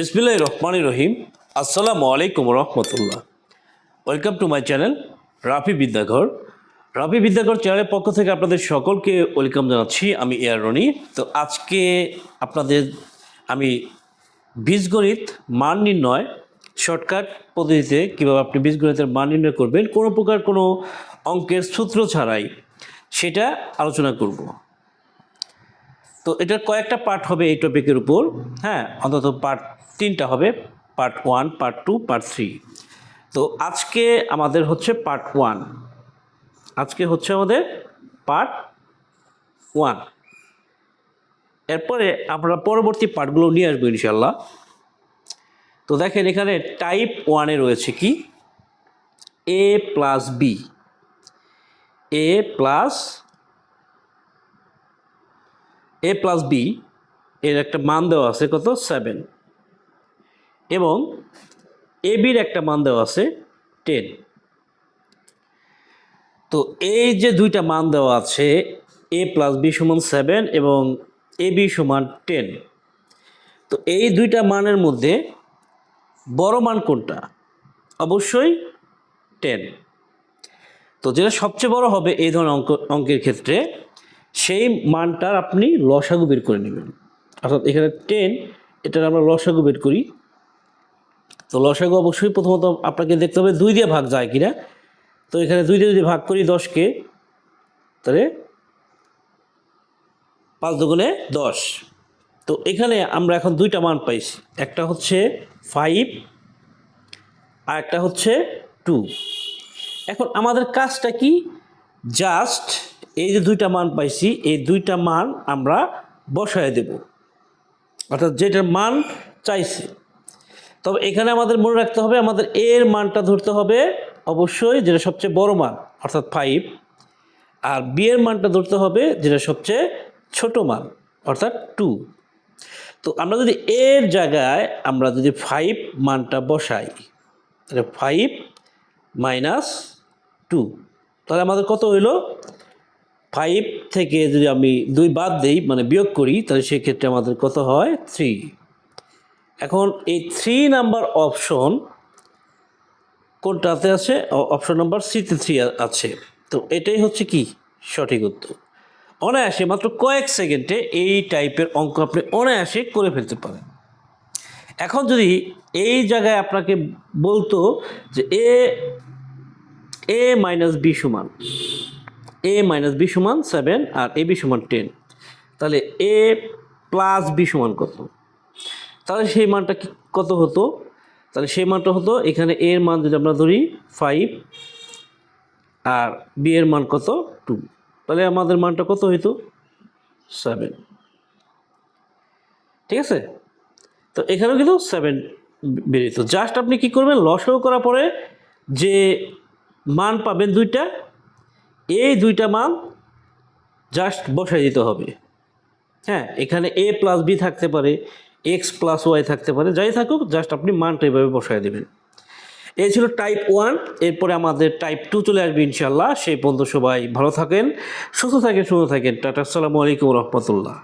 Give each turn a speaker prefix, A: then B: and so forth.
A: বিসমিল্লাহ রহমান রহিম। আসসালামু আলাইকুম রহমতুল্লাহ। Welcome to my channel Rafi Bidyaghor. Rafi Bidyaghor চ্যানেলের পক্ষ থেকে আপনাদের সকলকে ওয়েলকাম জানাচ্ছি। আমি এয়ার রনি। তো আজকে আপনাদের আমি বীজগণিত মান নির্ণয়, শর্টকাট পদ্ধতিতে কীভাবে আপনি বীজগণিতের মান নির্ণয় করবেন, কোনো প্রকার কোনো অঙ্কের সূত্র ছাড়াই সেটা আলোচনা করব। তো এটার কয়েকটা পার্ট হবে এই টপিকের উপর। হ্যাঁ অন্তত পার্ট তিনটা হবে part one part two part three তো আজকে আমাদের হচ্ছে পার্ট ওয়ান আজকে হচ্ছে আমাদের পার্ট ওয়ান এরপরে আমরা পরবর্তী পার্টগুলো নিয়ে আসব ইনশাল্লাহ তো দেখেন এখানে টাইপ ওয়ানে রয়েছে কি? A plus B A plus A plus B এর একটা মান দেওয়া আছে কত? সেভেন এবং এ বির একটা মান দেওয়া আছে টেন। তো এই যে দুইটা মান দেওয়া আছে, এ প্লাস বি সমান সেভেন এবং এ বি সমান টেন। তো এই দুইটা মানের মধ্যে বড় মান কোনটা? অবশ্যই টেন। তো যেটা সবচেয়ে বড় হবে এই ধরনের অঙ্ক, অঙ্কের ক্ষেত্রে সেই মানটার আপনি লসাগু বের করে নেবেন। অর্থাৎ এখানে টেন, এটার আমরা লসাগু বের করি তো লসাগু অবশ্যই প্রথমত আপনাকে দেখতে হবে দুই দিয়ে ভাগ যায় কিনা। তো এখানে দুই দিয়ে যদি ভাগ করি দশকে, তাহলে পাঁচ দুগুণে দশ। তো এখানে আমরা এখন দুইটা মান পাইছি, একটা হচ্ছে ফাইভ আর একটা হচ্ছে টু এখন আমাদের কাজটা কি? জাস্ট এই যে দুইটা মান পাইছি, এই দুইটা মান আমরা বসায় দেব। অর্থাৎ যেটার মান চাইছি। তবে এখানে আমাদের মনে রাখতে হবে, আমাদের এর মানটা ধরতে হবে অবশ্যই যেটা সবচেয়ে বড় মান, অর্থাৎ ফাইভ আর বি এর মানটা ধরতে হবে যেটা সবচেয়ে ছোট মান, অর্থাৎ টু তো আমরা যদি এর জায়গায় আমরা যদি ফাইভ মানটা বসাই, তাহলে ফাইভ মাইনাস টু তাহলে আমাদের কত হইল? ফাইভ থেকে যদি আমি দুই বাদ দেই মানে বিয়োগ করি, তাহলে সেক্ষেত্রে আমাদের কত হয়? থ্রি এখন এই থ্রি নাম্বার অপশন কোনটাতে আছে অপশন নাম্বার সিতে থ্রি আছে। তো এটাই হচ্ছে কি? সঠিক উত্তর। অনায়াসে মাত্র কয়েক সেকেন্ডে এই টাইপের অঙ্ক আপনি অনায়াসে করে ফেলতে পারেন। এখন যদি এই জায়গায় আপনাকে বলতো যে এ এ মাইনাস বি সমান, এ মাইনাস বি সমান সেভেন আর এ বি সমান টেন তাহলে এ প্লাস বি সমান কত? তাহলে সেই মানটা কত হতো? তাহলে সেই মানটা হতো, এখানে এর মান যদি আমরা ধরি ফাইভ আর বি এর মান কত? টু তাহলে আমাদের মানটা কত হইতো? সেভেন ঠিক আছে? তো এখানেও কিন্তু সেভেন বেরিত জাস্ট আপনি কি করবেন, লসও করার পরে যে মান পাবেন দুইটা, এই দুইটা মান জাস্ট বসাই দিতে হবে। হ্যাঁ এখানে এ প্লাস বি থাকতে পারে। এক্স প্লাস ওয়াই থাকতে পারে, যাই থাকুক জাস্ট আপনি মানটা এভাবে বসায় দেবেন। এই ছিল টাইপ ওয়ান এরপরে আমাদের টাইপ টু চলে আসবে ইনশাল্লাহ সেই পর্যন্ত সবাই ভালো থাকেন, সুস্থ থাকেন সুস্থ থাকেন। টাটা, আসসালামু আলাইকুম রহমতুল্লাহ।